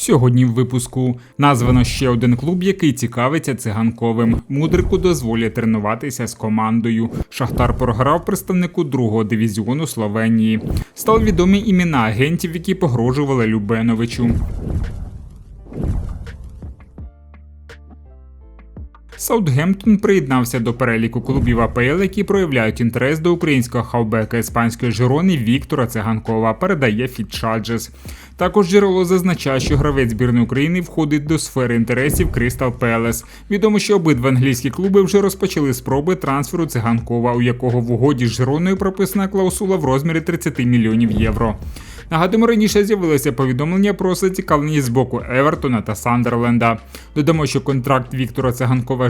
Сьогодні в випуску названо ще один клуб, який цікавиться циганковим. Мудрику дозволять тренуватися з командою. Шахтар програв представнику другого дивізіону Словенії. Стали відомі імена агентів, які погрожували Любеновичу. Саутгемптон приєднався до переліку клубів АПЛ, які проявляють інтерес до українського хавбека іспанської Жирони Віктора Циганкова, передає Фітчаджес. Також джерело зазначає, що гравець збірної України входить до сфери інтересів Кристал Пелес. Відомо, що обидва англійські клуби вже розпочали спроби трансферу циганкова, у якого в угоді з Жироною прописана клаусула в розмірі 30 мільйонів євро. Нагадуємо, раніше з'явилося повідомлення про зацікавленість з боку Евертона та Сандерленда. Додамо, що контракт Віктора Циганкова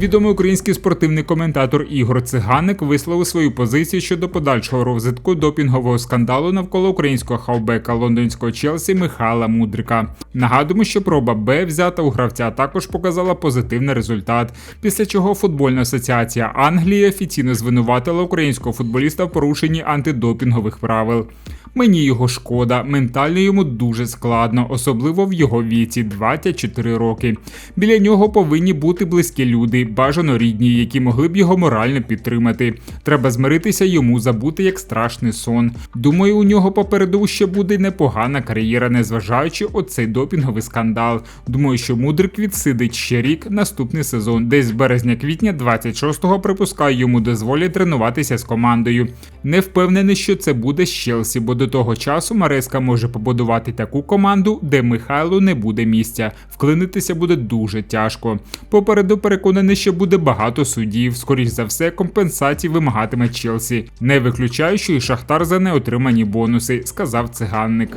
Відомий український спортивний коментатор Ігор Циганик висловив свою позицію щодо подальшого розвитку допінгового скандалу навколо українського хавбека лондонського Челсі Михайла Мудрика. Нагадуємо, що проба Б взята у гравця також показала позитивний результат. Після чого футбольна асоціація Англії офіційно звинуватила українського футболіста в порушенні антидопінгових правил. Мені його шкода, ментально йому дуже складно, особливо в його віці 24 роки. Біля нього повинні бути близькі люди, бажано рідні, які могли б його морально підтримати. Треба змиритися йому забути як страшний сон. Думаю, у нього попереду ще буде непогана кар'єра, незважаючи оцей допінговий скандал. Думаю, що мудрик відсидить ще рік наступний сезон, десь з березня-квітня 26-го припускаю, йому дозволять тренуватися з командою. Не впевнений, що це буде з Челсі, бо до того часу Мареска може побудувати таку команду, де Михайлу не буде місця. Вклинитися буде дуже тяжко. Попереду переконаний, що буде багато судів. Скоріш за все, компенсації вимагатиме Челсі. Не виключаю, що і Шахтар за неотримані бонуси, сказав циганник.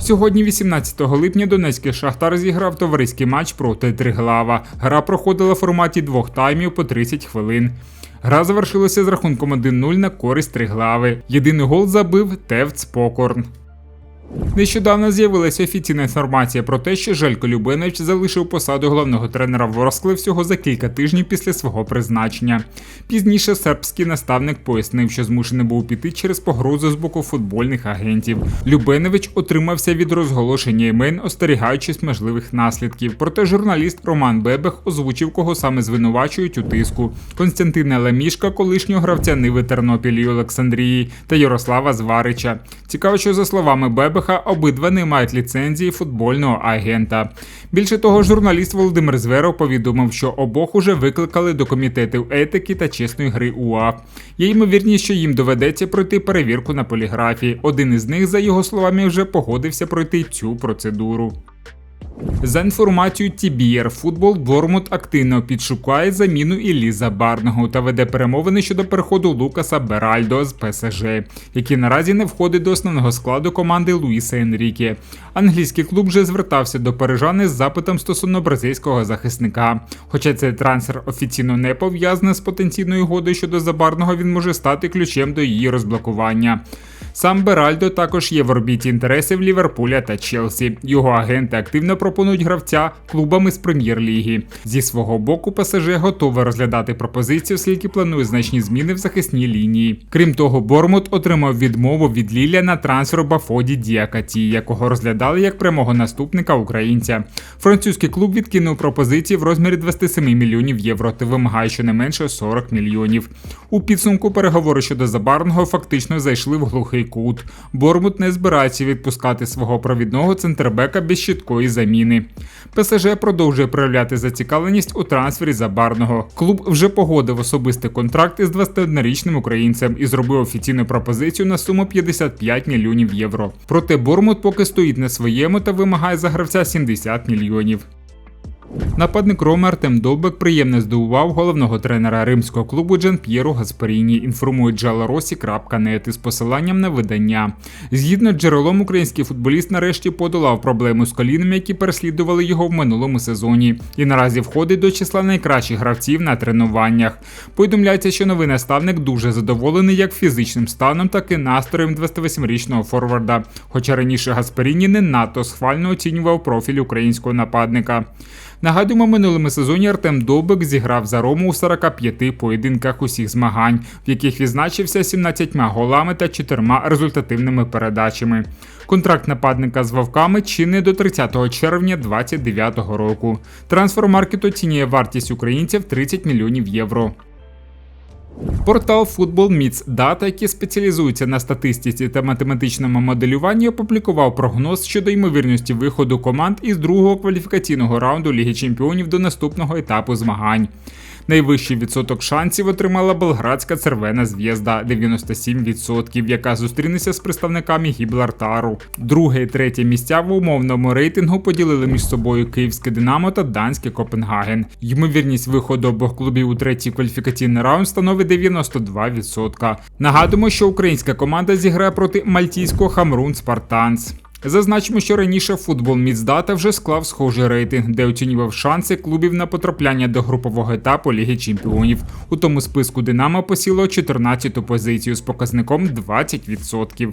Сьогодні, 18 липня, Донецький шахтар зіграв товариський матч проти Триглава. Гра проходила в форматі двох таймів по 30 хвилин. Гра завершилася з рахунком 1-0 на користь Триглави. Єдиний гол забив Тевц Покорн. Нещодавно з'явилася офіційна інформація про те, що Желько Любенович залишив посаду головного тренера Ворскли всього за кілька тижнів після свого призначення. Пізніше сербський наставник пояснив, що змушений був піти через погрозу з боку футбольних агентів. Любенович отримався від розголошення імен, остерігаючись можливих наслідків. Проте журналіст Роман Бебех озвучив, кого саме звинувачують у тиску: Константина Лемішка, колишнього гравця Ниви Тернопіль і Олександрії та Ярослава Зварича. Цікаво, що за словами Бебеха. Обидва не мають ліцензії футбольного агента. Більше того, журналіст Володимир Зверов повідомив, що обох уже викликали до комітетів етики та чесної гри УА. Є ймовірність, що їм доведеться пройти перевірку на поліграфії. Один із них, за його словами, вже погодився пройти цю процедуру. За інформацією TBR футбол Бормут активно підшукає заміну Іллі Забарного та веде перемовини щодо переходу Лукаса Беральдо з ПСЖ, який наразі не входить до основного складу команди Луїса Енріке. Англійський клуб вже звертався до парижани з запитом стосовно бразильського захисника. Хоча цей трансфер офіційно не пов'язаний з потенційною угодою щодо Забарного, він може стати ключем до її розблокування. Сам Беральдо також є в орбіті інтересів Ліверпуля та Челсі. Його агенти активно пропонують гравця клубами з прем'єр-ліги. Зі свого боку, ПСЖ готове розглядати пропозицію, оскільки планує значні зміни в захисній лінії. Крім того, Бормут отримав відмову від Ліля на трансфер Бафоді Діакаті, якого розглядали як прямого наступника українця. Французький клуб відкинув пропозиції в розмірі 27 мільйонів євро та вимагає щонайменше 40 мільйонів. У підсумку переговори щодо забарного фактично зайшли в глухий правий кут. Бормут не збирається відпускати свого провідного центрбека без чіткої заміни. ПСЖ продовжує проявляти зацікавленість у трансфері забарного. Клуб вже погодив особистий контракт із 21-річним українцем і зробив офіційну пропозицію на суму 55 мільйонів євро. Проте Бормут поки стоїть на своєму та вимагає за гравця 70 мільйонів. Нападник Роми Артем Довбек приємно здивував головного тренера римського клубу Джан П'єру Гаспаріні, інформує джаларосі.нет із посиланням на видання. Згідно з джерелом, український футболіст нарешті подолав проблему з колінами, які переслідували його в минулому сезоні, і наразі входить до числа найкращих гравців на тренуваннях. Повідомляється, що новий наставник дуже задоволений як фізичним станом, так і настроєм 28-річного форварда. Хоча раніше Гаспаріні не надто схвально оцінював профіль українського нападника. Нагадуємо, минулому сезоні Артем Довбик зіграв за Рому у 45 поєдинках усіх змагань, в яких відзначився 17 голами та 4 результативними передачами. Контракт нападника з вовками чинний до 30 червня 2029 року. Трансфермаркет оцінює вартість українців 30 мільйонів євро. Портал Football Meets Data, який спеціалізується на статистиці та математичному моделюванні, опублікував прогноз щодо ймовірності виходу команд із другого кваліфікаційного раунду Ліги Чемпіонів до наступного етапу змагань. Найвищий відсоток шансів отримала Белградська Цервена Зв'язда 97%, яка зустрінеться з представниками Гіблартару. Друге і третє місця в умовному рейтингу поділили між собою Київське Динамо та Данське Копенгаген. Ймовірність виходу обох клубів у третій кваліфікаційний раунд становить 92%. Нагадуємо, що українська команда зіграє проти мальтійського Хамрун Спартанс. Зазначимо, що раніше футбол Міцдата вже склав схожий рейтинг, де оцінював шанси клубів на потрапляння до групового етапу Ліги Чемпіонів. У тому списку Динамо посіло 14-ту позицію з показником 20%.